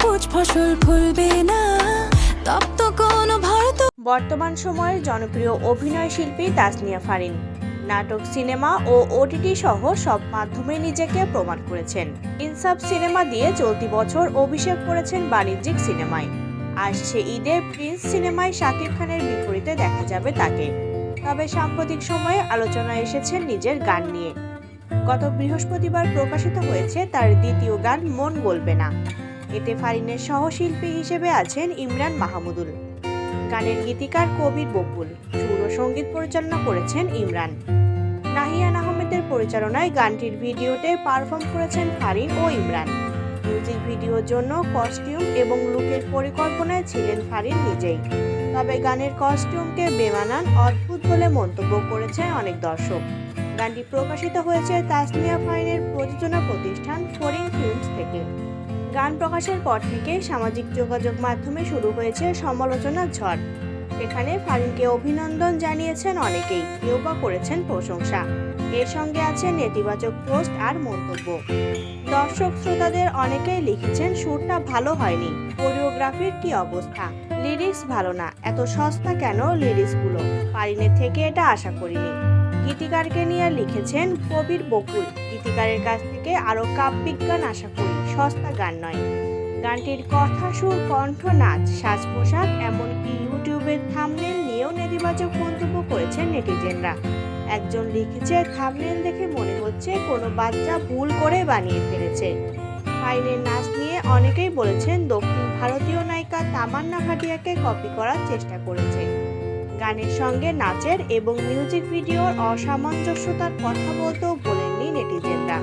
ফসল ফলবে না। তপ্ত কোনো ভারত বর্তমান সময়ের জনপ্রিয় অভিনয় শিল্পী তাসনিয়া ফারিন। নাটক, সিনেমা ও ওটিটি সহ সব মাধ্যমে নিজেকে প্রমাণ করেছেন। ইনসাফ সিনেমা দিয়ে চলতি বছর অভিষেক করেছেন বাণিজ্যিক সিনেমায়। আসছে ঈদে প্রিন্স সিনেমায় শাকিব খানের বিপরীতে দেখা যাবে তাকে। তবে সাম্প্রতিক সময়ে আলোচনায় এসেছেন নিজের গান নিয়ে। গত বৃহস্পতিবার প্রকাশিত হয়েছে তার দ্বিতীয় গান, মন বলবে না। এতে ফারিনের সহশিল্পী হিসেবে আছেন ইমরান মাহমুদুল। গানের গীতিকার কবির বকুল। সুর ও সংগীত পরিচালনা করেছেন ইমরান। নাহিয়ান আহমেদের পরিচালনায় গানটির ভিডিওতে পারফর্ম করেছেন ফারিন ও ইমরান। মিউজিক ভিডিওর জন্য কস্টিউম এবং লুকের পরিকল্পনায় ছিলেন ফারিন নিজেই। তবে গানের কস্টিউমকে বেমানান, অদ্ভুত বলে মন্তব্য করেছেন অনেক দর্শক। গানটি প্রকাশিত হয়েছে তাসনিয়া ফারিনের প্রযোজনা প্রতিষ্ঠান ফরিং গান প্রকাশের পর থেকে সামাজিক যোগাযোগ মাধ্যমে শুরু হয়েছে সমালোচনার ঝড়। এখানে ফারিনকে অভিনন্দন জানিয়েছেন অনেকেই, কেউ বা করেছেন প্রশংসা। এর সঙ্গে আছে নেতিবাচক পোস্ট আর মন্তব্য। দর্শক শ্রোতাদের অনেকেই লিখেছেন, সুরটা ভালো হয়নি। কোরিওগ্রাফির কি অবস্থা? লিরিক্স ভালো না। এত সস্তা কেন লিরিক্সগুলো? ফারিনের থেকে এটা আশা করিনি। গীতিকারকে নিয়ে লিখেছেন কবির বকুল। গীতিকারের কাছ থেকে আরও কাব্যিজ্ঞান আশা করি। সস্তা গান নয়। গানটির কথা, সুর, কণ্ঠ, নাচ সাজ পোশাক এমনকি ইউটিউবের থামনেল নিয়েও নেতিবাচক মন্তব্য করেছেন নেটিজেনরা। একজন লিখেছে, থামনেল দেখে মনে হচ্ছে কোনো বাচ্চা ভুল করে বানিয়ে ফেলেছে। ফাইনের নাচ নিয়ে অনেকেই বলেছেন, দক্ষিণ ভারতীয় নায়িকা তামান্না ভাটিয়াকে কপি করার চেষ্টা করেছে। গানের সঙ্গে নাচের এবং মিউজিক ভিডিওর অসামঞ্জস্যতার কথা বলতেও বলেননি নেটিজেনরা।